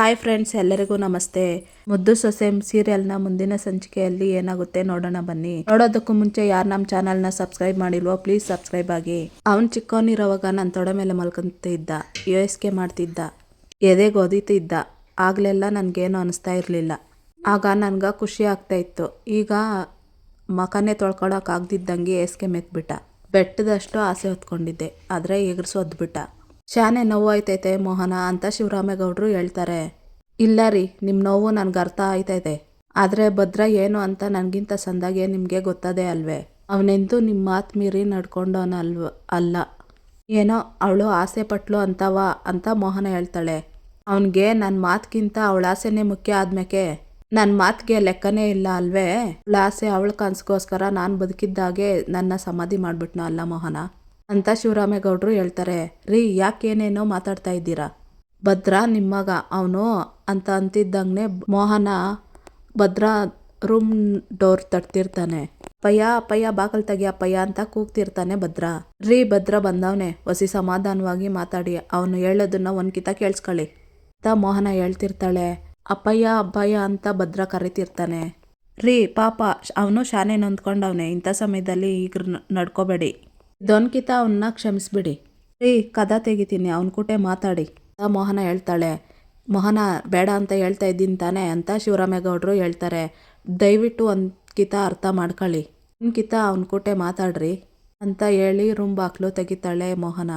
Hi friends, ಎಲ್ಲರಿಗೂ ನಮಸ್ತೆ. ಮುದ್ದು ಸೊಸೆ ಸೀರಿಯಲ್ನ ಮುಂದಿನ ಸಂಚಿಕೆಯಲ್ಲಿ ಏನಾಗುತ್ತೆ ನೋಡೋಣ ಬನ್ನಿ. ನೋಡೋದಕ್ಕೂ ಮುಂಚೆ ಯಾರು ನಮ್ಮ ಚಾನಲ್ನ ಸಬ್ಸ್ಕ್ರೈಬ್ ಮಾಡಿಲ್ವೋ, ಪ್ಲೀಸ್ ಸಬ್ಸ್ಕ್ರೈಬ್ ಆಗಿ. ಅವನ್ ಚಿಕ್ಕವನಿರೋವಾಗ ನನ್ನ ತೊಡೆ ಮೇಲೆ ಮಲ್ಕೊಂತಿದ್ದ ಎಸ್ ಕೆ ಮಾಡ್ತಿದ್ದ, ಎದೆಗೆ ಓದಿತಿದ್ದ ಆಗಲೆಲ್ಲ ನನಗೇನು ಅನಿಸ್ತಾ ಇರಲಿಲ್ಲ. ಆಗ ನನ್ಗೆ ಖುಷಿ ಆಗ್ತಾ ಇತ್ತು. ಈಗ ಮಕನೇ ತೊಳ್ಕೊಳಕ್ ಆಗ್ದಿದ್ದಂಗೆ ಏಸ್ಕೆ ಮೆತ್ಬಿಟ್ಟ. ಬೆಟ್ಟದಷ್ಟು ಆಸೆ ಹೊತ್ಕೊಂಡಿದ್ದೆ, ಆದರೆ ಎಗರ್ಸು ಒದ್ಬಿಟ್ಟ. ಶಾನೆ ನೋವು ಆಯ್ತೈತೆ ಮೋಹನ ಅಂತ ಶಿವರಾಮೇಗೌಡರು ಹೇಳ್ತಾರೆ. ಇಲ್ಲ ರೀ ನಿಮ್ಮ ನೋವು ನನ್ಗೆ ಅರ್ಥ ಆಯ್ತೈತೆ. ಆದರೆ ಭದ್ರ ಏನು ಅಂತ ನನಗಿಂತ ಸಂದಾಗೆ ನಿಮಗೆ ಗೊತ್ತದೆ ಅಲ್ವೇ. ಅವನೆಂದು ನಿಮ್ಮ ಮಾತು ಮೀರಿ ನಡ್ಕೊಂಡವನಲ್ವ ಅಲ್ಲ. ಏನೋ ಅವಳು ಆಸೆ ಪಟ್ಲು ಅಂತವ ಅಂತ ಮೋಹನ ಹೇಳ್ತಾಳೆ. ಅವನಿಗೆ ನನ್ನ ಮಾತಿಗಿಂತ ಅವಳ ಆಸೆನೇ ಮುಖ್ಯ ಆದ್ಮೇಕೆ? ನನ್ನ ಮಾತಿಗೆ ಲೆಕ್ಕನೇ ಇಲ್ಲ ಅಲ್ವೇ? ಅವಳ ಆಸೆ ಅವಳ ಕನ್ಸ್ಗೋಸ್ಕರ ನಾನು ಬದುಕಿದ್ದಾಗೆ ನನ್ನ ಸಮಾಧಿ ಮಾಡಿಬಿಟ್ನೋ ಅಲ್ಲ ಮೋಹನ? ಅಂತ ಶಿವರಾಮೇಗೌಡರು ಹೇಳ್ತಾರೆ. ರೀ, ಯಾಕೇನೇನೋ ಮಾತಾಡ್ತಾ ಇದ್ದೀರಾ? ಭದ್ರ ನಿಮ್ಮಗ ಅವನು ಅಂತ ಅಂತಿದ್ದಂಗೆ ಮೋಹನ ಭದ್ರ ರೂಮ್ ಡೋರ್ ತಟ್ತಿರ್ತಾನೆ. ಪಯ್ಯ ಅಪ್ಪಯ್ಯ ಬಾಕಲ್ ತೆಗಿ ಅಪ್ಪಯ್ಯ ಅಂತ ಕೂಗ್ತಿರ್ತಾನೆ ಭದ್ರ. ರೀ, ಭದ್ರ ಬಂದವನೆ. ಹೊಸಿ ಸಮಾಧಾನವಾಗಿ ಮಾತಾಡಿ. ಅವನು ಹೇಳೋದನ್ನ ಒಂದ್ಕಿತ ಕೇಳಿಸ್ಕೊಳ್ಳಿ. ಅಂತ ಮೋಹನ ಹೇಳ್ತಿರ್ತಾಳೆ. ಅಪ್ಪಯ್ಯ, ಅಬ್ಬಯ್ಯ ಅಂತ ಭದ್ರ ಕರಿತಿರ್ತಾನೆ. ರೀ, ಪಾಪ, ಅವನು ಶಾನೆ ನೊಂದ್ಕೊಂಡವನೆ. ಇಂಥ ಸಮಯದಲ್ಲಿ ಈಗ ನಡ್ಕೋಬೇಡಿ. ಇದೊನ್ಕಿತ ಅವನ್ನ ಕ್ಷಮಿಸ್ಬಿಡಿ. ರೀ, ಕದ ತೆಗಿತೀನಿ, ಅವನ ಕೂಟೆ ಮಾತಾಡಿ. ಮೋಹನ ಹೇಳ್ತಾಳೆ, ಮೋಹನ, ಬೇಡ ಅಂತ ಹೇಳ್ತಾ ಇದ್ದೀನಿ ತಾನೆ ಅಂತ ಶಿವರಾಮೇಗೌಡರು ಹೇಳ್ತಾರೆ. ದಯವಿಟ್ಟು ಒಂದ್ಕಿತ ಅರ್ಥ ಮಾಡ್ಕೊಳ್ಳಿ. ಒಂದ್ಕಿತ ಅವನ ಕೂಟೆ ಮಾತಾಡ್ರಿ ಅಂತ ಹೇಳಿ ರೂಮ್ ಬಾಕ್ಲು ತೆಗಿತಾಳೆ ಮೋಹನ.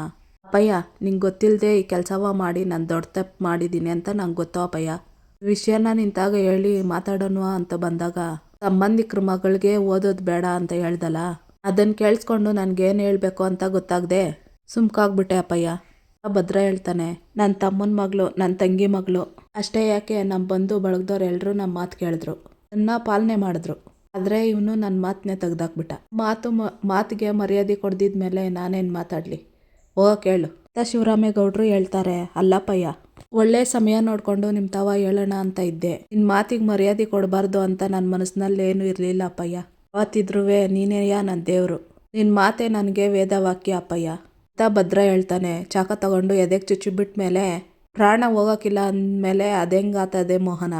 ಅಪ್ಪಯ್ಯ, ನಿಂಗೆ ಗೊತ್ತಿಲ್ಲದೆ ಈ ಕೆಲಸವ ಮಾಡಿ ನಾನು ದೊಡ್ಡ ತಪ್ಪು ಮಾಡಿದ್ದೀನಿ ಅಂತ ನಂಗೆ ಗೊತ್ತು ಅಪ್ಪಯ್ಯ? ವಿಷಯನ ನಿಂತಾಗ ಹೇಳಿ ಮಾತಾಡೋಣ ಅಂತ ಬಂದಾಗ, ಸಂಬಂಧಿಕರ ಮಗಳಿಗೆ ಓದೋದು ಬೇಡ ಅಂತ ಹೇಳ್ದಲ್ಲ ಅದನ್ನು ಕೇಳಿಸ್ಕೊಂಡು ನನಗೇನು ಹೇಳಬೇಕು ಅಂತ ಗೊತ್ತಾಗದೆ ಸುಮ್ಕಾಗ್ಬಿಟ್ಟೆ ಅಪ್ಪಯ್ಯ. ಭದ್ರ ಹೇಳ್ತಾನೆ ನನ್ನ ತಮ್ಮನ ಮಗಳು ನನ್ನ ತಂಗಿ ಮಗಳು. ಅಷ್ಟೇ ಯಾಕೆ ನಮ್ಮ ಬಂಧು ಎಲ್ಲರೂ ನಮ್ಮ ಮಾತು ಕೇಳಿದ್ರು. ನನ್ನ ಪಾಲನೆ ಮಾಡಿದ್ರು. ಆದರೆ ಇವನು ನನ್ನ ಮಾತನ್ನೇ ತೆಗ್ದಾಕ್ಬಿಟ್ಟ. ಮಾತು ಮಾತಿಗೆ ಮರ್ಯಾದೆ ಕೊಡ್ದಿದ್ಮೇಲೆ ನಾನೇನು ಮಾತಾಡಲಿ? ಓ, ಕೇಳು. ಅಂತ ಶಿವರಾಮೇಗೌಡರು ಹೇಳ್ತಾರೆ, ಅಲ್ಲಪ್ಪಯ್ಯ, ಒಳ್ಳೆ ಸಮಯ ನೋಡಿಕೊಂಡು ನಿಮ್ಮ ತವ ಹೇಳೋಣ ಅಂತ ಇದ್ದೆ. ನಿನ್ನ ಮಾತಿಗೆ ಮರ್ಯಾದೆ ಕೊಡಬಾರ್ದು ಅಂತ ನನ್ನ ಮನಸ್ಸಿನಲ್ಲಿ ಏನೂ ಇರಲಿಲ್ಲ ಅಪ್ಪಯ್ಯ. ಅವತ್ತಿದ್ರುವೆ ನೀನೇಯ ನನ್ನ ದೇವರು? ನಿನ್ನ ಮಾತೆ ನನಗೆ ವೇದವಾಕ್ಯ, ಅಪ್ಪಯ್ಯ. ಅಂತ ಭದ್ರ ಹೇಳ್ತಾನೆ, ಚಾಕ ತಗೊಂಡು ಎದೆಗೆ ಚುಚ್ಚಿಬಿಟ್ಟ ಮೇಲೆ ಪ್ರಾಣ ಹೋಗೋಕ್ಕಿಲ್ಲ ಅಂದಮೇಲೆ ಅದೆಂಗಾತದೆ ಮೋಹನ?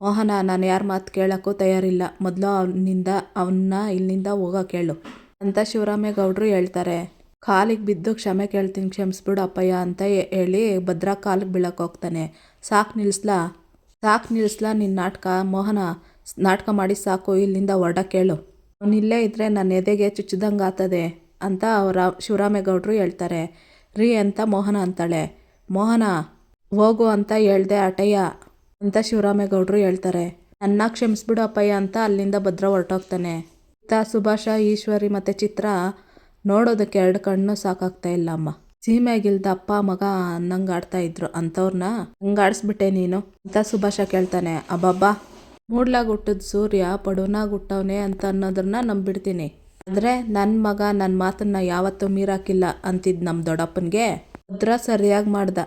ಮೋಹನ, ನಾನು ಯಾರ ಮಾತು ಕೇಳೋಕ್ಕೂ ತಯಾರಿಲ್ಲ. ಮೊದಲು ಅವನಿಂದ ಅವನ್ನ ಇಲ್ಲಿಂದ ಹೋಗೋಕೆ ಹೇಳು ಅಂತ ಶಿವರಾಮೇಗೌಡರು ಹೇಳ್ತಾರೆ. ಕಾಲಿಗೆ ಬಿದ್ದು ಕ್ಷಮೆ ಕೇಳ್ತೀನಿ, ಕ್ಷಮಿಸ್ಬಿಡು ಅಪ್ಪಯ್ಯ ಅಂತ ಹೇಳಿ ಭದ್ರ ಕಾಲಿಗೆ ಬೀಳಕ್ಕೆ ಹೋಗ್ತಾನೆ. ಸಾಕು ನಿಲ್ಲಿಸ್ಲಾ ಸಾಕು ನಿಲ್ಲಿಸ್ಲಾ ನಿನ್ನ ನಾಟಕ? ಮೋಹನ, ನಾಟಕ ಮಾಡಿ ಸಾಕು, ಇಲ್ಲಿಂದ ಹೊರಡಕ್ಕೆ ಹೇಳು ಅವನು ಇಲ್ಲೇ ಇದ್ದರೆ ನನ್ನ ಎದೆಗೆ ಚುಚ್ಚಿದಂಗೆ ಆತದೆ ಅಂತ ಅವರ ಶಿವರಾಮೇಗೌಡರು ಹೇಳ್ತಾರೆ. ರೀ ಅಂತ ಮೋಹನ ಅಂತಾಳೆ. ಮೋಹನ, ಹೋಗು ಅಂತ ಹೇಳ್ದೆ ಅಟಯ್ಯ ಅಂತ ಶಿವರಾಮೇಗೌಡರು ಹೇಳ್ತಾರೆ. ನನ್ನ ಕ್ಷಮಿಸ್ಬಿಡು ಅಪ್ಪಯ್ಯ ಅಂತ ಅಲ್ಲಿಂದ ಭದ್ರ ಹೊರಟೋಗ್ತಾನೆ. ಇತ್ತ ಸುಭಾಷ, ಈಶ್ವರಿ ಮತ್ತು ಚಿತ್ರ ನೋಡೋದಕ್ಕೆ ಎರಡು ಕಣ್ಣು ಸಾಕಾಗ್ತಾ ಇಲ್ಲ ಅಮ್ಮ. ಸೀಮೆಗಿಲ್ದ ಅಪ್ಪ, ಮಗ ಅನ್ನಂಗೆ ಆಡ್ತಾ ಇದ್ರು. ಅಂಥವ್ರನ್ನ ಹಂಗಾಡಿಸ್ಬಿಟ್ಟೆ ನೀನು ಅಂತ ಸುಭಾಷ ಕೇಳ್ತಾನೆ. ಅಬ್ಬಬ್ಬಾ ಮೂಡ್ಲಾಗ ಹುಟ್ಟಿದ ಸೂರ್ಯ ಪಡುನಾಗ ಹುಟ್ಟವ್ನೆ ಅಂತ ಅನ್ನೋದನ್ನ ನಂಬಿಡ್ತೀನಿ. ಆದರೆ ನನ್ನ ಮಗ ನನ್ನ ಮಾತನ್ನ ಯಾವತ್ತೂ ಮೀರಾಕಿಲ್ಲ ಅಂತಿದ್ ನಮ್ಮ ದೊಡ್ಡಪ್ಪನಿಗೆ. ಭದ್ರ ಸರಿಯಾಗಿ ಮಾಡ್ದ.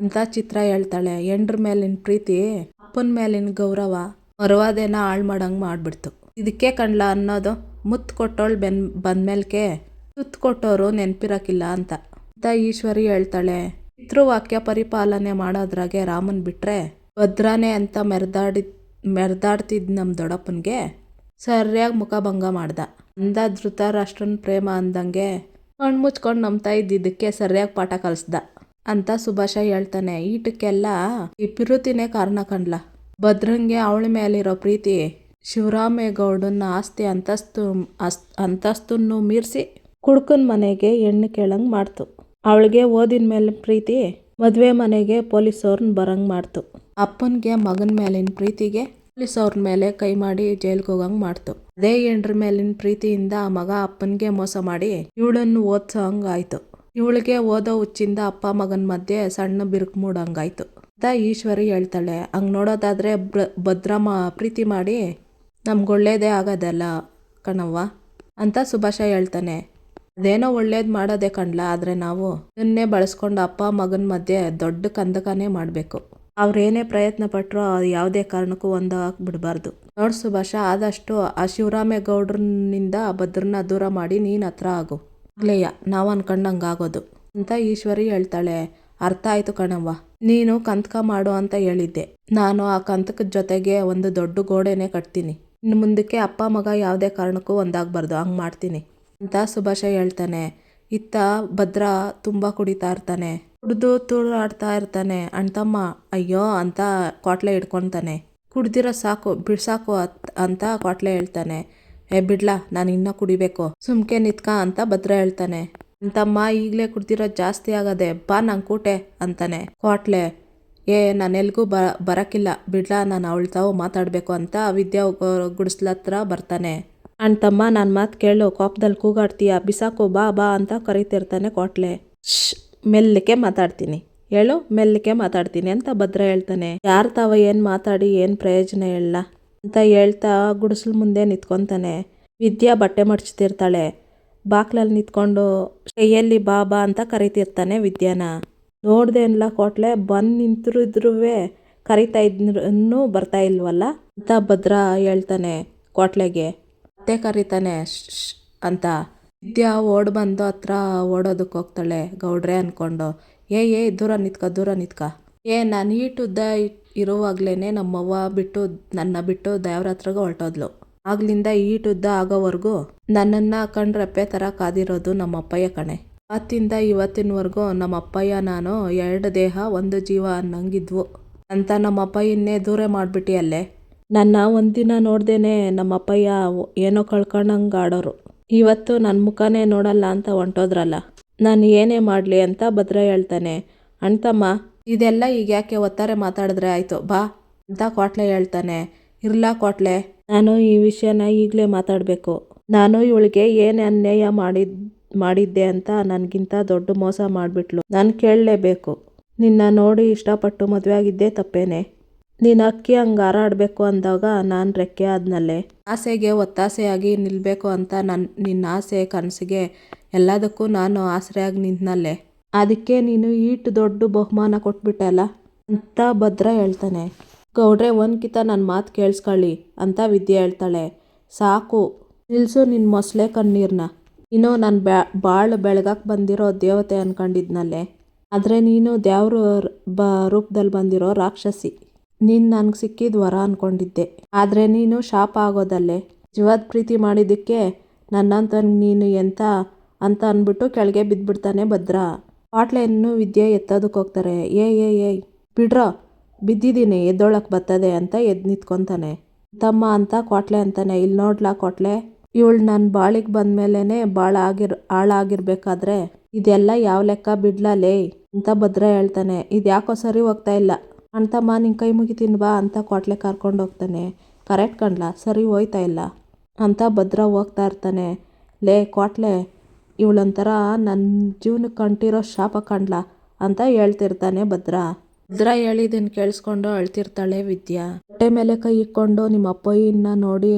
ಅಂತ ಚಿತ್ರ ಹೇಳ್ತಾಳೆ. ಎಂಡ್ರ ಮೇಲಿನ ಪ್ರೀತಿ, ಅಪ್ಪನ ಮೇಲಿನ ಗೌರವ, ಮರವಾದೇನ ಹಾಳು ಮಾಡಂಗೆ ಮಾಡ್ಬಿಡ್ತು. ಇದಕ್ಕೆ ಕಣ್ಲ ಅನ್ನೋದು ಮುತ್ತು ಕೊಟ್ಟೋಳ್ ಬೆನ್, ಬಂದ್ಮೇಲ್ಕೆ ಸುತ್ತು ಕೊಟ್ಟೋರು ನೆನಪಿರಕ್ಕಿಲ್ಲ ಅಂತ. ಅಂತ ಈಶ್ವರಿ ಹೇಳ್ತಾಳೆ. ಪಿತೃವಾಕ್ಯ ಪರಿಪಾಲನೆ ಮಾಡೋದ್ರಾಗೆ ರಾಮನ್ ಬಿಟ್ರೆ ಭದ್ರಾನೆ ಅಂತ ಮೆರೆದಾಡಿ ಮೆರೆದಾಡ್ತಿದ್ ನಮ್ಮ ದೊಡ್ಡಪ್ಪನಿಗೆ ಸರಿಯಾಗಿ ಮುಖಭಂಗ ಮಾಡ್ದ. ಅಂದ ಧೃತರಾಷ್ಟ್ರನ ಪ್ರೇಮ ಅಂದಂಗೆ ಕಣ್ಣು ಮುಚ್ಕೊಂಡು ನಂಬ್ತಾ ಇದ್ದಿದ್ದಕ್ಕೆ ಸರಿಯಾಗಿ ಪಾಠ ಕಲಿಸ್ದ. ಅಂತ ಸುಭಾಷ ಹೇಳ್ತಾನೆ, ಈಟಕ್ಕೆಲ್ಲ ಈ ಪಿರುತಿನೇ ಕಾರಣ ಕಂಡ್ಲ ಭದ್ರಂಗೆ ಅವಳ ಮೇಲಿರೋ ಪ್ರೀತಿ ಶಿವರಾಮೇಗೌಡನ ಆಸ್ತಿ ಅಂತಸ್ತು, ಅಸ್, ಅಂತಸ್ತನ್ನು ಮೀರಿಸಿ ಕುಡ್ಕನ ಮನೆಗೆ ಹೆಣ್ಣು ಕೇಳಂಗೆ ಮಾಡ್ತು. ಅವಳಿಗೆ ಓದಿನ ಮೇಲೆ ಪ್ರೀತಿ ಮದುವೆ ಮನೆಗೆ ಪೊಲೀಸವ್ರನ್ನ ಬರಂಗೆ ಮಾಡ್ತು. ಅಪ್ಪನಿಗೆ, ಮಗನ ಮೇಲಿನ ಪ್ರೀತಿಗೆ ಪೊಲೀಸವ್ರ ಮೇಲೆ ಕೈ ಮಾಡಿ ಜೈಲ್ಗೆ ಹೋಗಂಗೆ ಮಾಡ್ತು. ಅದೇ ಹೆಂಡ್ರ ಮೇಲಿನ ಪ್ರೀತಿಯಿಂದ ಆ ಮಗ ಅಪ್ಪನಿಗೆ ಮೋಸ ಮಾಡಿ ಇವಳನ್ನು ಓದ್ಸೋ ಆಯ್ತು ಇವಳಿಗೆ ಓದೋ ಹುಚ್ಚಿಂದ ಅಪ್ಪ ಮಗನ ಮಧ್ಯೆ ಸಣ್ಣ ಬಿರುಕು ಮೂಡಂಗಾಯ್ತು ಅಂತ ಈಶ್ವರಿ ಹೇಳ್ತಾಳೆ, ಹಂಗೆ ನೋಡೋದಾದ್ರೆ ಭದ್ರಮ ಪ್ರೀತಿ ಮಾಡಿ ನಮ್ಗೊಳ್ಳೇದೇ ಆಗೋದಲ್ಲ ಕಣವ್ವ ಅಂತ ಸುಭಾಷ ಹೇಳ್ತಾನೆ. ಅದೇನೋ ಒಳ್ಳೇದು ಮಾಡೋದೇ ಕಣ್ಲ, ಆದರೆ ನಾವು ಇದನ್ನೇ ಬಳಸ್ಕೊಂಡು ಅಪ್ಪ ಮಗನ ಮಧ್ಯೆ ದೊಡ್ಡ ಕಂದಕನೇ ಮಾಡಬೇಕು. ಅವ್ರೇನೇ ಪ್ರಯತ್ನ ಪಟ್ಟರು ಯಾವುದೇ ಕಾರಣಕ್ಕೂ ಒಂದು ಬಿಡಬಾರ್ದು ನೋಡು ಸುಭಾಷ, ಆದಷ್ಟು ಆ ಶಿವರಾಮೇಗೌಡ್ರನಿಂದ ಭದ್ರನ ದೂರ ಮಾಡಿ ನೀನು ಹತ್ರ ಆಗು. ಆಗ್ಲೇಯ ನಾವು ಅನ್ಕೊಂಡಂಗೆ ಆಗೋದು. ಅಂತ ಈಶ್ವರಿ ಹೇಳ್ತಾಳೆ. ಅರ್ಥ ಆಯ್ತು ಕಣವ್ವ. ನೀನು ಕಂತಕ ಮಾಡು ಅಂತ ಹೇಳಿದ್ದೆ. ನಾನು ಆ ಕಂತಕದ ಜೊತೆಗೆ ಒಂದು ದೊಡ್ಡ ಗೋಡೆನೆ ಕಟ್ತೀನಿ. ಇನ್ನು ಮುಂದಕ್ಕೆ ಅಪ್ಪ ಮಗ ಯಾವುದೇ ಕಾರಣಕ್ಕೂ ಒಂದಾಗಬಾರ್ದು. ಹಂಗೆ ಮಾಡ್ತೀನಿ. ಅಂತ ಸುಭಾಷ ಹೇಳ್ತಾನೆ. ಇತ್ತ ಭದ್ರ ತುಂಬ ಕುಡಿತಾ ಇರ್ತಾನೆ. ಕುಡ್ದು ಆಡ್ತಾ ಇರ್ತಾನೆ. ಅಣ್ತಮ್ಮ ಅಯ್ಯೋ, ಅಂತ ಕ್ವಾಟ್ಲೆ ಇಟ್ಕೊತಾನೆ ಕುಡ್ದಿರೋ ಸಾಕು, ಬಿಡ್ಸಾಕು ಅತ್- ಕ್ವಾಟ್ಲೆ ಹೇಳ್ತಾನೆ. ಏ, ಬಿಡ್ಲಾ, ನಾನು ಇನ್ನೂ ಕುಡಿಬೇಕು. ಸುಮ್ಕೆ ನಿತ್ಕ, ಅಂತ ಭದ್ರ ಹೇಳ್ತಾನೆ. ಅಂತಮ್ಮ ಈಗಲೇ ಕುಡ್ದಿರೋದು ಜಾಸ್ತಿ ಆಗದೆ ಬಾ ನಂಗೆ ಕೂಟೆ ಅಂತಾನೆ ಕ್ವಾಟ್ಲೆ. ಏ, ನಾನು ಎಲ್ಗೂ ಬ ಬರೋಕ್ಕಿಲ್ಲ ಬಿಡ್ಲಾ, ನಾನು ಅವಳ ತಾವು ಮಾತಾಡಬೇಕು, ಅಂತ ವಿದ್ಯಾ ಗುಡಿಸ್ಲ ಹತ್ರ ಬರ್ತಾನೆ. ಅಣ್ತಮ್ಮ ನಾನು ಮಾತು ಕೇಳು ಕೋಪದಲ್ಲಿ ಕೂಗಾಡ್ತೀಯ? ಬಿಸಾಕು, ಬಾ ಬಾ, ಅಂತ ಕರಿತಿರ್ತಾನೆ ಕ್ವಾಟ್ಲೆ. ಶ್ ಮೆಲ್ಲಕ್ಕೆ ಮಾತಾಡ್ತೀನಿ. ಹೇಳು, ಮೆಲ್ಲಕ್ಕೆ ಮಾತಾಡ್ತೀನಿ ಅಂತ ಭದ್ರ ಹೇಳ್ತಾನೆ. ಯಾರು ತಾವ ಏನು ಮಾತಾಡಿ, ಏನು ಪ್ರಯೋಜನ ಹೇಳ ಅಂತ ಹೇಳ್ತಾ ಗುಡಿಸಲು ಮುಂದೆ ನಿಂತ್ಕೊಂತಾನೆ. ವಿದ್ಯಾ ಬಟ್ಟೆ ಮಡಚ್ತಿರ್ತಾಳೆ. ಬಾಕ್ಲಲ್ಲಿ ನಿಂತ್ಕೊಂಡು ಕೈಯಲ್ಲಿ ಬಾಬಾ ಅಂತ ಕರಿತಿರ್ತಾನೆ ವಿದ್ಯಾನ. ನೋಡ್ದೆ ಅನ್ಲ ಕೊಟ್ಲೆ, ಬಂದು ನಿಂತಿದ್ರು ಕರಿತಾ ಇದ್ರೂ ಬರ್ತಾ ಇಲ್ವಲ್ಲ ಅಂತ ಭದ್ರ ಹೇಳ್ತಾನೆ ಕೋಟ್ಲೆಗೆ. ಮತ್ತೆ ಕರಿತಾನೆ ಅಂತ. ವಿದ್ಯಾ ಓಡ್ ಬಂದು ಹತ್ರ ಓಡೋದಕ್ಕೆ ಹೋಗ್ತಾಳೆ. ಗೌಡ್ರೆ ಅನ್ಕೊಂಡು, ಏ ಏ, ದೂರ ನಿತ್ಕ ದೂರ ನಿತ್ಕ. ಏ ನಾನು ಈಟುದ್ದ ಇರುವಾಗ್ಲೇ ನಮ್ಮವ್ವ ಬಿಟ್ಟು, ನನ್ನ ಬಿಟ್ಟು ದೇವ್ರ ಹತ್ರಗೆ ಹೊರಟೋದ್ಲು. ಆಗ್ಲಿಂದ ಈಟುದ್ದ ಆಗೋವರೆಗೂ ನನ್ನನ್ನ ಕಣ್ರಪ್ಪೆ ಥರ ಕಾದಿರೋದು ನಮ್ಮ ಅಪ್ಪಯ್ಯ ಕಣೆ. ಅತ್ತಿಂದ ಇವತ್ತಿನವರೆಗೂ ನಮ್ಮ ಅಪ್ಪಯ್ಯ ನಾನು ಎರಡು ದೇಹ, ಒಂದು ಜೀವ ಅನ್ನಂಗಿದ್ವು. ಅಂತ ನಮ್ಮ ಅಪ್ಪಯ್ಯನ್ನೇ ದೂರ ಮಾಡಿಬಿಟ್ಟಿಯಲ್ಲೇ. ನನ್ನ ಒಂದಿನ ನೋಡ್ದೇನೆ ನಮ್ಮ ಅಪ್ಪಯ್ಯ ಏನೋ ಕಳ್ಕೊಂಡಂಗೆ ಆಡೋರು ಇವತ್ತು ನನ್ನ ಮುಖನೇ ನೋಡಲ್ಲ ಅಂತ ಹೊಂಟೋದ್ರಲ್ಲ? ನಾನು ಏನೇ ಮಾಡಲಿ ಅಂತ ಭದ್ರ ಹೇಳ್ತಾನೆ. ಅಣ್ತಮ್ಮ ಇದೆಲ್ಲ ಈಗ ಯಾಕೆ ಒತ್ತಾರೆ ಮಾತಾಡಿದ್ರೆ ಆಯಿತು? ಬಾ ಅಂತ ಕೋಟ್ಲೆ ಹೇಳ್ತಾನೆ. ಇರ್ಲ ಕೋಟ್ಲೆ ನಾನು ಈ ವಿಷಯನ ಈಗಲೇ ಮಾತಾಡಬೇಕು. ನಾನು ಇವಳಿಗೆ ಏನು ಅನ್ಯಾಯ ಮಾಡಿದ್, ಮಾಡಿದ್ದೆ ಅಂತ ನನಗಿಂತ ದೊಡ್ಡ ಮೋಸ ಮಾಡಿಬಿಟ್ಲು. ನಾನು ಕೇಳಲೇಬೇಕು. ನಿನ್ನ ನೋಡಿ ಇಷ್ಟಪಟ್ಟು ಮದುವೆ ಆಗಿದ್ದೇ ತಪ್ಪೇನೆ. ನೀನು ಅಕ್ಕಿ ಹಂಗೆ ಹಾರಾಡಬೇಕು ಅಂದಾಗ ನಾನು ರೆಕ್ಕೆ ಆದ್ನಲ್ಲೇ. ಆಸೆಗೆ ಒತ್ತಾಸೆಯಾಗಿ ನಿಲ್ಲಬೇಕು ಅಂತ ನನ್ನ ನಿನ್ನ ಆಸೆ ಕನಸಿಗೆ ಎಲ್ಲದಕ್ಕೂ ನಾನು ಆಸರೆಯಾಗಿ ನಿಂತನಲ್ಲೇ. ಅದಕ್ಕೆ ನೀನು ಈಟು ದೊಡ್ಡ ಬಹುಮಾನ ಕೊಟ್ಬಿಟ್ಟಲ್ಲ ಅಂತ ಭದ್ರ ಹೇಳ್ತಾನೆ. ಗೌಡ್ರೆ, ಒಂದ್ಕಿತ ನನ್ನ ಮಾತು ಕೇಳಿಸ್ಕೊಳ್ಳಿ ಅಂತ ವಿದ್ಯೆ ಹೇಳ್ತಾಳೆ. ಸಾಕು ನಿಲ್ಲಿಸು ನಿನ್ನ ಮೊಸಳೆ ಕಣ್ಣೀರನ್ನ ನೀನು ನಾನು ಬ್ಯಾ ಭಾಳ ಬೆಳಗಕ್ಕೆ ಬಂದಿರೋ ದೇವತೆ ಅನ್ಕೊಂಡಿದ್ನಲ್ಲೇ. ಆದರೆ ನೀನು ದೇವ್ರ ಬ ರೂಪದಲ್ಲಿ ಬಂದಿರೋ ರಾಕ್ಷಸಿ. ನೀನು ನನಗೆ ಸಿಕ್ಕಿದ ವರ ಅನ್ಕೊಂಡಿದ್ದೆ. ಆದರೆ ನೀನು ಶಾಪ ಆಗೋದಲ್ಲೇ. ಜೀವದ ಪ್ರೀತಿ ಮಾಡಿದ್ದಕ್ಕೆ ನನ್ನಂತ ನೀನು ಎಂತ ಅಂತ ಅಂದ್ಬಿಟ್ಟು ಕೆಳಗೆ ಬಿದ್ದುಬಿಡ್ತಾನೆ ಭದ್ರ. ಪಾಟ್ಲೆಯನ್ನು ವಿದ್ಯೆ ಎತ್ತೋದಕ್ಕೆ ಹೋಗ್ತಾರೆ. ಏ ಏ ಏಯ್ ಬಿಡ್ರೋ, ಬಿದ್ದಿದ್ದೀನಿ ಎದ್ದೊಳಕ್ಕೆ ಬರ್ತದೆ ಅಂತ ಎದ್ದು ನಿಂತ್ಕೊತಾನೆ. ತಮ್ಮ ಅಂತ ಕೊಟ್ಲೆ ಅಂತಾನೆ. ಇಲ್ಲಿ ನೋಡ್ಲಾ ಕೊಟ್ಲೆ ಇವಳು ನನ್ನ ಬಾಳಿಗೆ ಬಂದ್ಮೇಲೆ ಭಾಳ ಆಗಿರ್, ಹಾಳಾಗಿರ್ಬೇಕಾದ್ರೆ ಇದೆಲ್ಲ ಯಾವ ಲೆಕ್ಕ ಬಿಡ್ಲಾ ಲೇ ಅಂತ ಭದ್ರ ಹೇಳ್ತಾನೆ. ಇದು ಯಾಕೋ ಸರಿ ಹೋಗ್ತಾ ಇಲ್ಲ. ಅಣ್ತಮ್ಮ ನಿಂಗೆ ಕೈ ಮುಗಿತೀನಿ ಬಾ ಅಂತ ಕೊಟ್ಲೆ ಕರ್ಕೊಂಡು ಹೋಗ್ತಾನೆ. ಕರೆಕ್ಟ್ ಕಣ್ಲಾ ಸರಿ, ಹೋಯ್ತಾ ಇಲ್ಲ ಅಂತ ಭದ್ರ ಹೋಗ್ತಾ ಇರ್ತಾನೆ. ಲೇ ಕೊಟ್ಲೆ, ಇವಳೊಂಥರ ನನ್ನ ಜೀವನಕ್ಕೆ ಕಂಟಿರೋ ಶಾಪ ಕಂಡ್ಲ? ಅಂತ ಹೇಳ್ತಿರ್ತಾನೆ ಭದ್ರ. ಭದ್ರ ಹೇಳಿದ್ದನ್ನು ಕೇಳಿಸ್ಕೊಂಡು ಅಳ್ತಿರ್ತಾಳೆ ವಿದ್ಯಾ. ಹೊಟ್ಟೆ ಮೇಲೆ ಕೈ ಇಕ್ಕೊಂಡು ನಿಮ್ಮ ಅಪ್ಪಯ್ಯನ ನೋಡಿ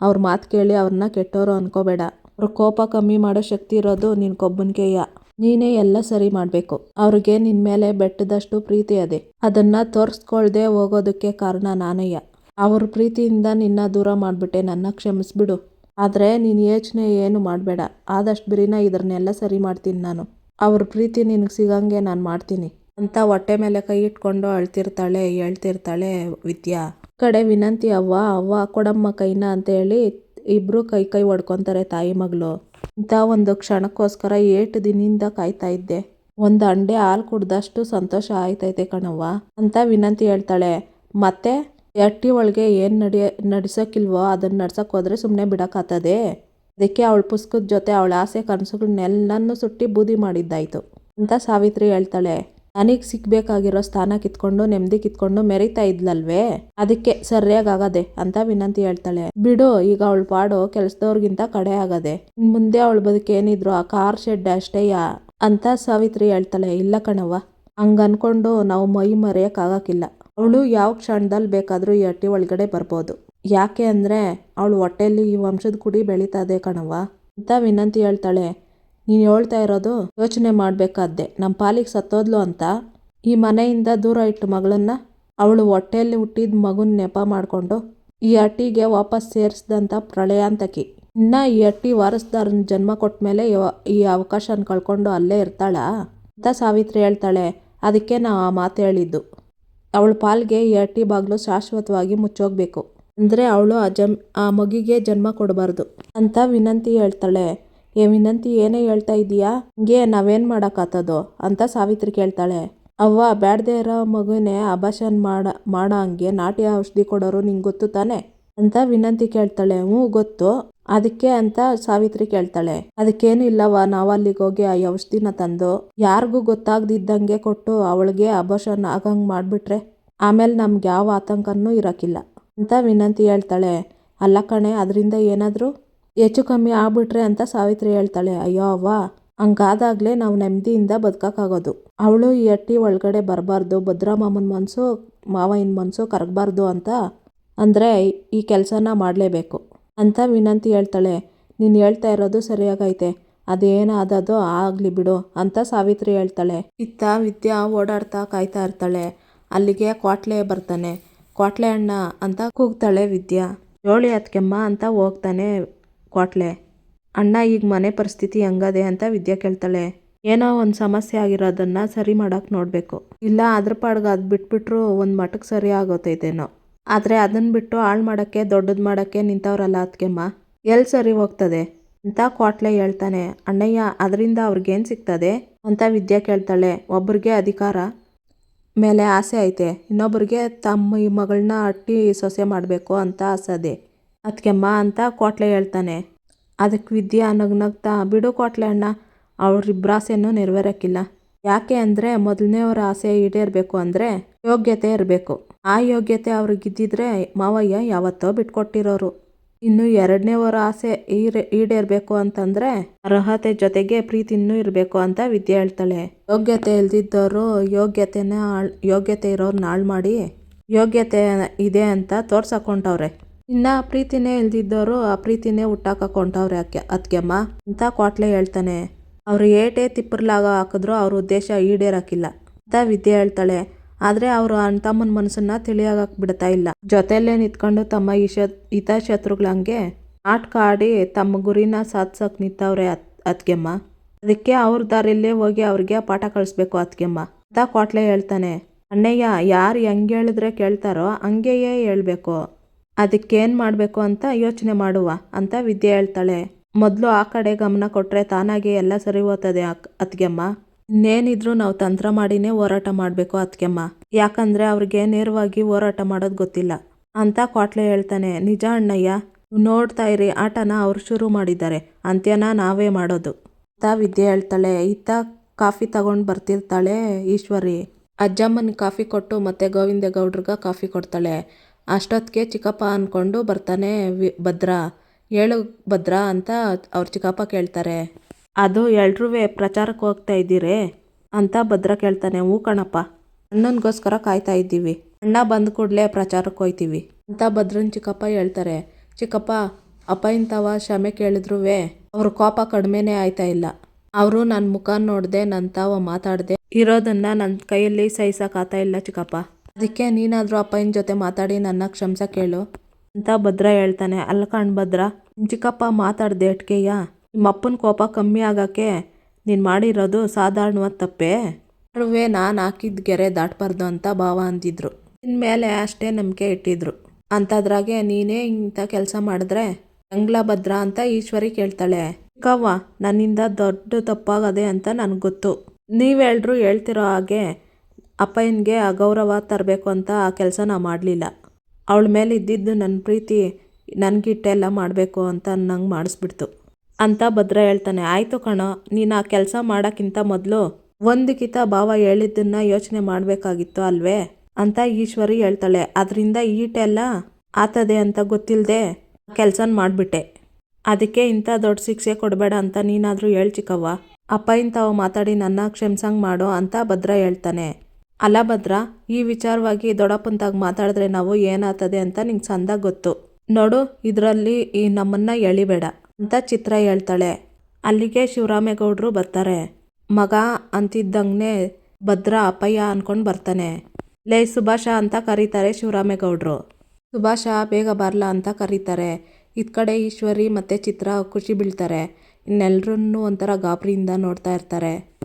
ಅವ್ರ ಮಾತು ಕೇಳಿ ಅವ್ರನ್ನ ಕೆಟ್ಟೋರು ಅನ್ಕೋಬೇಡ. ಅವ್ರ ಕೋಪ ಕಮ್ಮಿ ಮಾಡೋ ಶಕ್ತಿ ಇರೋದು ನಿನ್ಗೊಬ್ಬನಿಗೆಯ ನೀನೇ ಎಲ್ಲ ಸರಿ ಮಾಡಬೇಕು. ಅವ್ರಿಗೆ ನಿನ್ನ ಮೇಲೆ ಬೆಟ್ಟದಷ್ಟು ಪ್ರೀತಿ ಅದೇ. ಅದನ್ನ ತೋರಿಸ್ಕೊಳ್ದೆ ಹೋಗೋದಕ್ಕೆ ಕಾರಣ ನಾನಯ್ಯ. ಅವ್ರ ಪ್ರೀತಿಯಿಂದ ನಿನ್ನ ದೂರ ಮಾಡಿಬಿಟ್ಟೆ ನನ್ನ ಕ್ಷಮಿಸ್ಬಿಡು. ಆದರೆ ನೀನು ಯೋಚನೆ ಏನು ಮಾಡಬೇಡ. ಆದಷ್ಟು ಬಿರಿನ ಇದನ್ನೆಲ್ಲ ಸರಿ ಮಾಡ್ತೀನಿ ನಾನು. ಅವ್ರ ಪ್ರೀತಿ ನಿನಗೆ ಸಿಗಂಗೆ ನಾನು ಮಾಡ್ತೀನಿ. ಅಂತ ಹೊಟ್ಟೆ ಮೇಲೆ ಕೈ ಇಟ್ಕೊಂಡು ಅಳ್ತಿರ್ತಾಳೆ, ಹೇಳ್ತಿರ್ತಾಳೆ ವಿದ್ಯಾ. ಕಡೆ ವಿನಂತಿ ಅವ್ವ ಅವ್ವ ಕೊಡಮ್ಮ ಕೈನ ಅಂತ ಹೇಳಿ ಇಬ್ರು ಕೈ ಕೈ ಹೊಡ್ಕೊತಾರೆ ತಾಯಿ ಮಗಳು. ಇಂಥ ಒಂದು ಕ್ಷಣಕ್ಕೋಸ್ಕರ ಏಟು ದಿನದಿಂದ ಕಾಯ್ತಾ ಇದ್ದೆ. ಒಂದು ಅಂಡೆ ಹಾಲು ಕುಡ್ದಷ್ಟು ಸಂತೋಷ ಆಯ್ತೈತೆ ಕಣವ್ವ, ಅಂತ ವಿನಂತಿ ಹೇಳ್ತಾಳೆ. ಮತ್ತೆ, ಎಟ್ಟಿ ಒಳಗೆ ಏನು ನಡಿಯ ನಡ್ಸೋಕ್ಕಿಲ್ವೋ ಅದನ್ನ ನಡ್ಸೋಕೆ ಹೋದ್ರೆ ಸುಮ್ಮನೆ ಬಿಡೋಕ್ಕಾಗ್ತದೆ ಅದಕ್ಕೆ ಅವಳ ಪುಸ್ತಕದ ಜೊತೆ ಅವಳ ಆಸೆ ಕನಸುಗಳನ್ನೆಲ್ಲನೂ ಸುಟ್ಟಿ ಬೂದಿ ಮಾಡಿದ್ದಾಯಿತು, ಅಂತ ಸಾವಿತ್ರಿ ಹೇಳ್ತಾಳೆ. ನನಗೆ ಸಿಗ್ಬೇಕಾಗಿರೋ ಸ್ಥಾನ ಕಿತ್ಕೊಂಡು ನೆಮ್ಮದಿ ಕಿತ್ಕೊಂಡು ಮೆರಿತಾ ಇದ್ಲಲ್ವೇ? ಅದಕ್ಕೆ ಸರಿಯಾಗಿ ಆಗದೆ ಅಂತ ವಿನಂತಿ ಹೇಳ್ತಾಳೆ. ಬಿಡು, ಈಗ ಅವಳ ಪಾಡು ಕೆಲ್ಸದವ್ರಿಗಿಂತ ಕಡೆ ಆಗದೆ. ಮುಂದೆ ಅವಳ ಬದುಕೇನಿದ್ರು ಆ ಕಾರ್ ಶೆಡ್ ಅಷ್ಟೇಯ? ಅಂತ ಸಾವಿತ್ರಿ ಹೇಳ್ತಾಳೆ. ಇಲ್ಲ ಕಣವ್ವ. ಹಂಗ ಅನ್ಕೊಂಡು ನಾವು ಮೈ ಮರೆಯಕ್ಕಾಗಕ್ಕಿಲ್ಲ. ಅವಳು ಯಾವ ಕ್ಷಣದಲ್ಲಿ ಬೇಕಾದರೂ ಈ ಹಟ್ಟಿ ಒಳಗಡೆ ಬರ್ಬೋದು. ಯಾಕೆ ಅಂದರೆ, ಅವಳು ಹೊಟ್ಟೆಯಲ್ಲಿ ಈ ವಂಶದ ಕುಡಿ ಬೆಳೀತದೆ ಕಣವ್ವ. ಅಂತ ವಿನಂತಿ ಹೇಳ್ತಾಳೆ. ನೀನು ಹೇಳ್ತಾ ಇರೋದು ಯೋಚನೆ ಮಾಡಬೇಕಾದ್ದೆ. ನಮ್ಮ ಪಾಲಿಗೆ ಸತ್ತೋದ್ಲು ಅಂತ. ಈ ಮನೆಯಿಂದ ದೂರ ಇಟ್ಟು ಮಗಳನ್ನ ಅವಳು ಹೊಟ್ಟೆಯಲ್ಲಿ ಹುಟ್ಟಿದ ಮಗುನ ನೆಪ ಮಾಡಿಕೊಂಡು ಈ ಹಟ್ಟಿಗೆ ವಾಪಸ್ ಸೇರಿಸ್ದಂಥ ಪ್ರಳಯಾಂತಕಿ. ಇನ್ನು ಈ ಹಟ್ಟಿ ವಾರಸ್ದಾರನ ಜನ್ಮ ಕೊಟ್ಟ ಮೇಲೆ ಈ ಅವಕಾಶನ ಕಳ್ಕೊಂಡು ಅಲ್ಲೇ ಇರ್ತಾಳಾ? ಅಂತ ಸಾವಿತ್ರಿ ಹೇಳ್ತಾಳೆ. ಅದಕ್ಕೆ ನಾವು ಆ ಮಾತು ಹೇಳಿದ್ದು. ಅವಳ ಪಾಲ್ಗೆ ಈ ಹಟ್ಟಿ ಬಾಗಿಲು ಶಾಶ್ವತವಾಗಿ ಮುಚ್ಚೋಗ್ಬೇಕು. ಅಂದರೆ ಅವಳು ಆ ಜಮ್, ಆ ಮಗಿಗೆ ಜನ್ಮ ಕೊಡಬಾರ್ದು ಅಂತ ವಿನಂತಿ ಹೇಳ್ತಾಳೆ. ಏ ವಿನಂತಿ ಏನೇ ಹೇಳ್ತಾ ಇದೀಯಾ ಹಂಗೆ ನಾವೇನು ಮಾಡೋಕ್ಕಾತದೋ ಅಂತ ಸಾವಿತ್ರಿ ಕೇಳ್ತಾಳೆ. ಅವ್ವ, ಬ್ಯಾಡ್ದೇ ಇರೋ ಮಗುನೇ ಅಬಾಷನ್ ಮಾಡ, ಮಾಡೋ ಹಂಗೆ ನಾಟಿ ಔಷಧಿ ಕೊಡೋರು ನಿಂಗೆ ಗೊತ್ತು ತಾನೆ? ಅಂತ ವಿನಂತಿ ಕೇಳ್ತಾಳೆ. ಹ್ಞೂ, ಗೊತ್ತು. ಅದಕ್ಕೆ ಅಂತ ಸಾವಿತ್ರಿ ಕೇಳ್ತಾಳೆ. ಅದಕ್ಕೇನು ಇಲ್ಲವ ನಾವು ಅಲ್ಲಿಗೆ ಹೋಗಿ ಆ ಔಷಧಿನ ತಂದು ಯಾರಿಗೂ ಗೊತ್ತಾಗ್ದಿದ್ದಂಗೆ ಕೊಟ್ಟು ಅವಳಿಗೆ ಅಬಾಷನ್ ಆಗಂಗೆ ಮಾಡಿಬಿಟ್ರೆ ಆಮೇಲೆ ನಮ್ಗೆ ಯಾವ ಆತಂಕನೂ ಇರೋಕ್ಕಿಲ್ಲ ಅಂತ ವಿನಂತಿ ಹೇಳ್ತಾಳೆ. ಅಲ್ಲ ಕಣೆ, ಅದರಿಂದ ಏನಾದರೂ? ಹೆಚ್ಚು ಕಮ್ಮಿ ಆಗ್ಬಿಟ್ರೆ ಅಂತ ಸಾವಿತ್ರಿ ಹೇಳ್ತಾಳೆ, ಅಯ್ಯೋ ಅವ್ವ, ಹಂಗಾದಾಗಲೇ ನಾವು ನೆಮ್ಮದಿಯಿಂದ ಬದುಕಕ್ಕಾಗೋದು. ಅವಳು ಈ ಹಟ್ಟಿ ಒಳಗಡೆ ಬರಬಾರ್ದು ಭದ್ರಮಾಮನ ಮನಸ್ಸು ಮಾವಯ್ಯನ ಮನಸ್ಸು ಕರಗಬಾರ್ದು ಅಂತ, ಅಂದರೆ ಈ ಕೆಲಸನ ಮಾಡಲೇಬೇಕು. ಅಂತ ವಿನಂತಿ ಹೇಳ್ತಾಳೆ, ನೀನು ಹೇಳ್ತಾ ಇರೋದು ಸರಿಯಾಗೈತೆ, ಅದೇನಾದದೋ ಆಗಲಿ ಬಿಡು, ಅಂತ ಸಾವಿತ್ರಿ ಹೇಳ್ತಾಳೆ. ಇತ್ತ ವಿದ್ಯಾ ಓಡಾಡ್ತಾ ಕಾಯ್ತಾ ಇರ್ತಾಳೆ, ಅಲ್ಲಿಗೆ ಕ್ವಾಟ್ಲೆ ಬರ್ತಾನೆ. ಕ್ವಾಟ್ಲೆ ಅಣ್ಣ ಅಂತ ಕೂಗ್ತಾಳೆ ವಿದ್ಯಾ. ಜೋಳಿ ಅತ್ಕೆಮ್ಮ ಅಂತ ಹೋಗ್ತಾನೆ ಕ್ವಾಟ್ಲೆ ಅಣ್ಣ, ಈಗ ಮನೆ ಪರಿಸ್ಥಿತಿ ಹೆಂಗದೆ ಅಂತ ವಿದ್ಯಾ ಕೇಳ್ತಾಳೆ. ಏನೋ ಒಂದು ಸಮಸ್ಯೆ ಆಗಿರೋದನ್ನ ಸರಿ ಮಾಡೋಕೆ ನೋಡಬೇಕು. ಇಲ್ಲ, ಅದ್ರ ಪಾಡ್ಗೆ ಅದು ಬಿಟ್ಬಿಟ್ರು ಒಂದು ಮಟ್ಟಕ್ಕೆ ಸರಿ ಆಗೋತೈತೇನೋ. ಆದರೆ ಅದನ್ನು ಬಿಟ್ಟು ಹಾಳು ಮಾಡೋಕ್ಕೆ, ದೊಡ್ಡದು ಮಾಡೋಕ್ಕೆ ನಿಂತವ್ರಲ್ಲ ಅದಕ್ಕೆಮ್ಮ ಎಲ್ಲಿ ಸರಿ ಹೋಗ್ತದೆ? ಅಂತ ಕ್ವಾಟ್ಲೆ ಹೇಳ್ತಾನೆ. ಅಣ್ಣಯ್ಯ, ಅದರಿಂದ ಅವ್ರಿಗೇನು ಸಿಗ್ತದೆ? ಅಂತ ವಿದ್ಯಾ ಕೇಳ್ತಾಳೆ. ಒಬ್ಬರಿಗೆ ಅಧಿಕಾರ ಮೇಲೆ ಆಸೆ ಐತೆ. ಇನ್ನೊಬ್ಬರಿಗೆ ತಮ್ಮ ಈ ಮಗಳನ್ನ ಅಟ್ಟಿ ಸೊಸೆ ಮಾಡಬೇಕು ಅಂತ ಆಸದೆ ಅದಕ್ಕೆಮ್ಮ ಅಂತ ಕೋಟ್ಲೆ ಹೇಳ್ತಾನೆ. ಅದಕ್ಕೆ ವಿದ್ಯಾ ನಗ್ನಗ್ತಾ ಬಿಡು ಕೋಟ್ಲೆ ಅಣ್ಣ ಅವರಿಬ್ಬರ ಆಸೆನೂ ನೆರವೇರೋಕ್ಕಿಲ್ಲ ಯಾಕೆ ಅಂದರೆ ಮೊದಲನೇವ್ರ ಆಸೆ ಈಡೇರಬೇಕು ಅಂದರೆ ಯೋಗ್ಯತೆ ಇರಬೇಕು. ಆ ಯೋಗ್ಯತೆ ಅವ್ರಿಗಿದ್ದಿದ್ರೆ ಮಾವಯ್ಯ ಯಾವತ್ತೋ ಬಿಟ್ಕೊಟ್ಟಿರೋರು. ಇನ್ನು ಎರಡನೇವರ ಆಸೆ ಈರೇ, ಈಡೇರಬೇಕು ಅಂತಂದರೆ ಅರ್ಹತೆ ಜೊತೆಗೆ ಪ್ರೀತಿನೂ ಇರಬೇಕು ಅಂತ ವಿದ್ಯೆ ಹೇಳ್ತಾಳೆ. ಯೋಗ್ಯತೆ ಇಲ್ದಿದ್ದವರು ಯೋಗ್ಯತೆನ ಯೋಗ್ಯತೆ ಇರೋರ್ನ ಹಾಳು ಮಾಡಿ ಯೋಗ್ಯತೆ ಇದೆ ಅಂತ ತೋರ್ಸಕೊಂಡವ್ರೆ. ಇನ್ನು ಪ್ರೀತಿನೇ ಇಲ್ದಿದ್ದವರು ಆ ಪ್ರೀತಿನೇ ಹುಟ್ಟಾಕೊಂಡವ್ರೆ ಅಕ್ಕೆ ಅತ್ಗೆಮ್ಮ ಅಂತ ಕ್ವಾಟ್ಲೆ ಹೇಳ್ತಾನೆ. ಅವ್ರು ಏಟೇ ತಿಪ್ಪರ್ಲಾಗ ಹಾಕಿದ್ರು ಅವ್ರ ಉದ್ದೇಶ ಈಡೇರಕ್ಕಿಲ್ಲ ಅಂತ ವಿದ್ಯೆ ಹೇಳ್ತಾಳೆ. ಆದ್ರೆ ಅವರು ಅಣ್ಣ ತಮ್ಮನ ಮನಸ್ಸನ್ನ ತಿಳಿಯಾಗಕ್ ಬಿಡ್ತಾ ಇಲ್ಲ. ಜೊತೆಯಲ್ಲೇ ನಿಂತ್ಕೊಂಡು ತಮ್ಮ ಇಶ ಹಿತಶತ್ರುಗಳಂಗೆ ಆಟ ಕಾಡಿ ತಮ್ಮ ಗುರಿನ ಸಾಧಿಸಕ್ ನಿಂತವ್ರೆ ಅತ್ ಅತ್ಗೆಮ್ಮ ಅದಕ್ಕೆ ಅವ್ರ ದಾರಿಲ್ಲೇ ಹೋಗಿ ಅವ್ರಿಗೆ ಪಾಠ ಕಳಿಸ್ಬೇಕು ಅತ್ಗೆಮ್ಮ ಅಂತ ಕ್ವಾಟ್ಲೆ ಹೇಳ್ತಾನೆ. ಅಣ್ಣಯ್ಯ, ಯಾರು ಹೆಂಗೆ ಹೇಳಿದ್ರೆ ಕೇಳ್ತಾರೋ ಹಂಗೆಯೇ ಹೇಳ್ಬೇಕು. ಅದಕ್ಕೇನು ಮಾಡಬೇಕು ಅಂತ ಯೋಚನೆ ಮಾಡುವ ಅಂತ ವಿದ್ಯೆ ಹೇಳ್ತಾಳೆ. ಮೊದಲು ಆ ಕಡೆ ಗಮನ ಕೊಟ್ಟರೆ ತಾನಾಗೆ ಎಲ್ಲ ಸರಿ ಹೋಗ್ತದೆ ಅತ್ಗೆಮ್ಮ. ಇನ್ನೇನಿದ್ರು ನಾವು ತಂತ್ರ ಮಾಡಿನೇ ಹೋರಾಟ ಮಾಡಬೇಕು ಅತ್ಗೆಮ್ಮ. ಯಾಕಂದರೆ ಅವ್ರಿಗೆ ನೇರವಾಗಿ ಹೋರಾಟ ಮಾಡೋದು ಗೊತ್ತಿಲ್ಲ. ಅಂತ ಕ್ವಾಟ್ಲೆ ಹೇಳ್ತಾನೆ, ನಿಜ ಅಣ್ಣಯ್ಯ ನೋಡ್ತಾ ಇರಿ, ಆಟನ ಅವ್ರು ಶುರು ಮಾಡಿದ್ದಾರೆ. ಅಂತ್ಯನ ನಾವೇ ಮಾಡೋದು. ಅಂತ ವಿದ್ಯೆ ಹೇಳ್ತಾಳೆ, ಇತ್ತ ಕಾಫಿ ತಗೊಂಡು ಬರ್ತಿರ್ತಾಳೆ ಈಶ್ವರಿ. ಅಜ್ಜಮ್ಮನ ಕಾಫಿ ಕೊಟ್ಟು ಮತ್ತೆ ಗೋವಿಂದ ಗೌಡ್ರಿಗ ಕಾಫಿ ಕೊಡ್ತಾಳೆ. ಅಷ್ಟೊತ್ತಿಗೆ ಚಿಕ್ಕಪ್ಪ ಅಂದ್ಕೊಂಡು ಬರ್ತಾನೆ ವಿ ಭದ್ರ. ಹೇಳು ಭದ್ರ ಅಂತ ಅವ್ರ ಚಿಕ್ಕಪ್ಪ ಕೇಳ್ತಾರೆ. ಅದು ಎಲ್ರೂ ಪ್ರಚಾರಕ್ಕೆ ಹೋಗ್ತಾ ಇದ್ದೀರೇ? ಅಂತ ಭದ್ರ ಕೇಳ್ತಾನೆ. ಹೂ ಕಣಪ್ಪ. ಅಣ್ಣನಿಗೋಸ್ಕರ ಕಾಯ್ತಾ ಇದ್ದೀವಿ. ಅಣ್ಣ ಬಂದ ಕೂಡಲೇ ಪ್ರಚಾರಕ್ಕೆ ಹೋಯ್ತೀವಿ. ಅಂತ ಭದ್ರನ ಚಿಕ್ಕಪ್ಪ ಹೇಳ್ತಾರೆ. ಚಿಕ್ಕಪ್ಪ, ಅಪ್ಪ ಇಂಥವ ಕ್ಷಮೆ ಕೇಳಿದ್ರು ಅವ್ರ ಕೋಪ ಕಡಿಮೆನೇ ಆಯ್ತಾ ಇಲ್ಲ. ಅವರು ನನ್ನ ಮುಖ ನೋಡಿದೆ ನನ್ನ ತಾವ ಮಾತಾಡಿದೆ ಇರೋದನ್ನ ನನ್ನ ಕೈಯಲ್ಲಿ ಸಹಿಸೋಕ್ಕಾಗ್ತಾ ಇಲ್ಲ ಚಿಕ್ಕಪ್ಪ. ಅದಕ್ಕೆ ನೀನಾದರೂ ಅಪ್ಪನ ಜೊತೆ ಮಾತಾಡಿ ನನ್ನ ಕ್ಷಮಿಸ ಕೇಳು. ಅಂತ ಭದ್ರ ಹೇಳ್ತಾನೆ. ಅಲ್ಲ ಕಣ್ ಭದ್ರ ಚಿಕ್ಕಪ್ಪ ಮಾತಾಡ್ದೆ ಅಟ್ಕೆಯ ನಿಮ್ಮಪ್ಪನ ಕೋಪ ಕಮ್ಮಿ ಆಗೋಕ್ಕೆ ನೀನು ಮಾಡಿರೋದು ಸಾಧಾರಣವಾದ ತಪ್ಪೇ? ಅರುವೆ ನಾನು ಹಾಕಿದ ಗೆರೆ ದಾಟಬಾರ್ದು ಅಂತ ಭಾವ ಅಂತಿದ್ರು ಮೇಲೆ ಅಷ್ಟೇ ನಂಬಿಕೆ ಇಟ್ಟಿದ್ರು. ಅಂಥದ್ರಾಗೆ ನೀನೇ ಇಂಥ ಕೆಲಸ ಮಾಡಿದ್ರೆ ಅಂಗ್ಲ ಭದ್ರ ಅಂತ ಈಶ್ವರಿ ಕೇಳ್ತಾಳೆ. ಕವ್ವ ನನ್ನಿಂದ ದೊಡ್ಡ ತಪ್ಪಾಗದೆ ಅಂತ ನನಗೆ ಗೊತ್ತು. ನೀವೆಲ್ರೂ ಹೇಳ್ತಿರೋ ಹಾಗೆ ಅಪ್ಪಯ್ಯನಿಗೆ ಅಗೌರವ ತರಬೇಕು ಅಂತ ಆ ಕೆಲಸ ನಾ ಮಾಡಲಿಲ್ಲ. ಅವಳ ಮೇಲೆ ಇದ್ದಿದ್ದು ನನ್ನ ಪ್ರೀತಿ ನನಗಿಟ್ಟೆಲ್ಲ ಮಾಡಬೇಕು ಅಂತ ನಂಗೆ ಮಾಡಿಸ್ಬಿಡ್ತು. ಅಂತ ಭದ್ರ ಹೇಳ್ತಾನೆ, ಆಯಿತು ಕಣೋ, ನೀನು ಆ ಕೆಲಸ ಮಾಡೋಕ್ಕಿಂತ ಮೊದಲು ಒಂದು ಕಿತ ಭಾವ ಹೇಳಿದ್ದನ್ನು ಯೋಚನೆ ಮಾಡಬೇಕಾಗಿತ್ತು ಅಲ್ವೇ? ಅಂತ ಈಶ್ವರಿ ಹೇಳ್ತಾಳೆ, ಅದರಿಂದ ಈಟೆಲ್ಲ ಆತದೆ ಅಂತ ಗೊತ್ತಿಲ್ಲದೆ ಕೆಲಸನ ಮಾಡಿಬಿಟ್ಟೆ. ಅದಕ್ಕೆ ಇಂಥ ದೊಡ್ಡ ಶಿಕ್ಷೆ ಕೊಡಬೇಡ ಅಂತ ನೀನಾದರೂ ಹೇಳ್ ಚಿಕ್ಕವ್ವ. ಅಪ್ಪ ಇಂಥವ ಮಾತಾಡಿ ನನ್ನ ಕ್ಷಮಿಸಂಗೆ ಮಾಡು ಅಂತ ಭದ್ರ ಹೇಳ್ತಾನೆ. ಅಲ್ಲ ಭದ್ರ, ಈ ವಿಚಾರವಾಗಿ ದೊಡ್ಡಪ್ಪಂತಾಗ ಮಾತಾಡಿದ್ರೆ ನಾವು ಏನಾಗ್ತದೆ ಅಂತ ನಿಂಗೆ ಚಂದ ಗೊತ್ತು. ನೋಡು, ಇದರಲ್ಲಿ ಈ ನಮ್ಮನ್ನ ಎಳಿಬೇಡ ಅಂತ ಚಿತ್ರ ಹೇಳ್ತಾಳೆ. ಅಲ್ಲಿಗೆ ಶಿವರಾಮೇಗೌಡರು ಬರ್ತಾರೆ. ಮಗ ಅಂತಿದ್ದಂಗೆ ಭದ್ರ ಅಪ್ಪಯ್ಯ ಅನ್ಕೊಂಡು ಬರ್ತಾನೆ. ಲೇ, ಸುಭಾಷ ಅಂತ ಕರೀತಾರೆ ಶಿವರಾಮೇಗೌಡರು. ಸುಭಾಷ, ಬೇಗ ಬರಲ ಅಂತ ಕರೀತಾರೆ. ಇದ್ ಕಡೆ ಈಶ್ವರಿ ಮತ್ತು ಚಿತ್ರ ಖುಷಿ ಬೀಳ್ತಾರೆ. ಇನ್ನೆಲ್ಲರನ್ನೂ ಒಂಥರ ಗಾಬರಿಯಿಂದ ನೋಡ್ತಾ ಇರ್ತಾರೆ.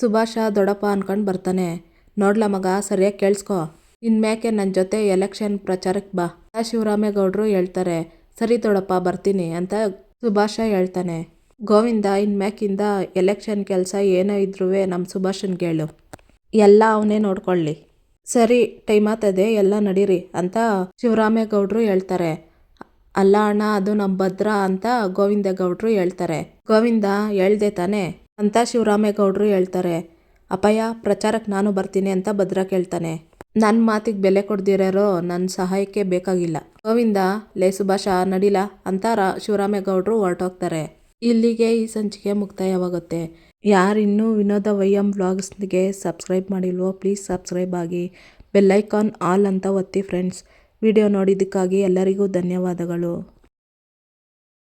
ಸುಭಾಷ, ದೊಡ್ಡಪ್ಪ ಅನ್ಕೊಂಡು ಬರ್ತಾನೆ. ನೋಡ್ಲ ಮಗ, ಸರಿಯಾಗಿ ಕೇಳಿಸ್ಕೊ. ಇನ್ಮ್ಯಾಕೆ ನನ್ನ ಜೊತೆ ಎಲೆಕ್ಷನ್ ಪ್ರಚಾರಕ್ಕೆ ಬಾ. ಶಿವರಾಮೇಗೌಡರು ಹೇಳ್ತಾರೆ, ಸರಿ ತೊಡಪ್ಪ, ಬರ್ತೀನಿ ಅಂತ ಸುಭಾಷ ಹೇಳ್ತಾನೆ. ಗೋವಿಂದ ಇನ್ಮ್ಯಾಕಿಂದ ಎಲೆಕ್ಷನ್ ಕೆಲಸ ಏನೇ ಇದ್ರೂ ನಮ್ಮ ಸುಭಾಷನ್ಗೆ ಹೇಳು ಎಲ್ಲ ಅವನೇ ನೋಡ್ಕೊಳ್ಳಿ. ಸರಿ, ಟೈಮ್ ಆತದೆ, ಎಲ್ಲ ನಡೀರಿ ಅಂತ ಶಿವರಾಮೇಗೌಡರು ಹೇಳ್ತಾರೆ. ಅಲ್ಲ ಅಣ್ಣ, ಅದು ನಮ್ಮ ಭದ್ರ ಅಂತ ಗೋವಿಂದ ಗೌಡ್ರು ಹೇಳ್ತಾರೆ. ಗೋವಿಂದ ಹೇಳ್ದೆ ತಾನೆ ಅಂತ ಶಿವರಾಮೇಗೌಡರು ಹೇಳ್ತಾರೆ. ಅಪ್ಪಯ್ಯ ಪ್ರಚಾರಕ್ಕೆ ನಾನು ಬರ್ತೀನಿ ಅಂತ ಭದ್ರ ಕೇಳ್ತಾನೆ. ನನ್ನ ಮಾತಿಗೆ ಬೆಲೆ ಕೊಡ್ದಿರೋ ನನ್ನ ಸಹಾಯಕ್ಕೆ ಬೇಕಾಗಿಲ್ಲ. ಗೋವಿಂದ, ಲೇ ಸುಭಾಷ, ನಡಿಲ ಅಂತ ಶಿವರಾಮೇಗೌಡರು ಹೊರಟೋಗ್ತಾರೆ. ಇಲ್ಲಿಗೆ ಈ ಸಂಚಿಕೆ ಮುಕ್ತಾಯವಾಗುತ್ತೆ. ಯಾರಿನ್ನೂ ವಿನೋದ ವೈಯಂ ವ್ಲಾಗ್ಸ್ಗೆ ಸಬ್ಸ್ಕ್ರೈಬ್ ಮಾಡಿಲ್ವೋ ಪ್ಲೀಸ್ ಸಬ್ಸ್ಕ್ರೈಬ್ ಆಗಿ. ಬೆಲ್ಲೈಕಾನ್ ಆಲ್ ಅಂತ ಒತ್ತಿ ಫ್ರೆಂಡ್ಸ್. ವಿಡಿಯೋ ನೋಡಿದ್ದಕ್ಕಾಗಿ ಎಲ್ಲರಿಗೂ ಧನ್ಯವಾದಗಳು.